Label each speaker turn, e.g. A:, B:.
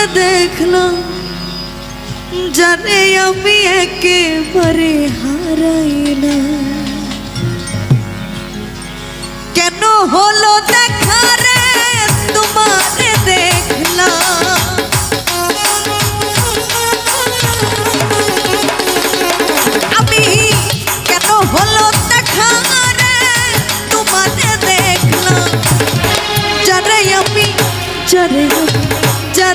A: তোমারে দেখলাম জানে আমি একেবারে হারাই না কেন হলো দেখা রে তোমারে দেখলাম আমি কেন হলো দেখা রে তোমারে দেখলাম যারে আমি যারে আমি